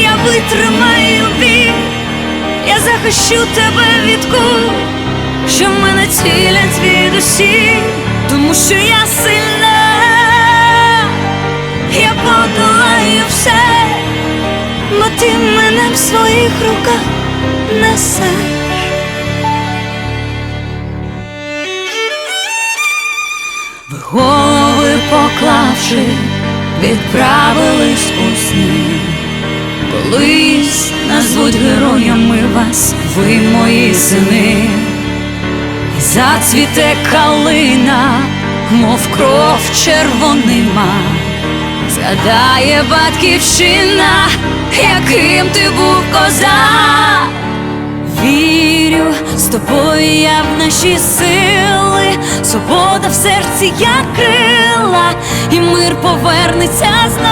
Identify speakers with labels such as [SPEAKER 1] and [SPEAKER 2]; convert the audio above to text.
[SPEAKER 1] я витримаю біль, я захищу тебе від куль, що мене цілять звідусіль, тому що я сильна, я подолаю все, бо ти мене в своїх руках несеш. Ви голови поклавши, відправились у сни. Колись назвуть героями вас, ви мої сини, зацвіте калина, мов кров червонима, згадає батьківщина, яким ти був козак. Вірю, з тобою я в наші сили, свобода в серці як крила, і мир повернеться знов.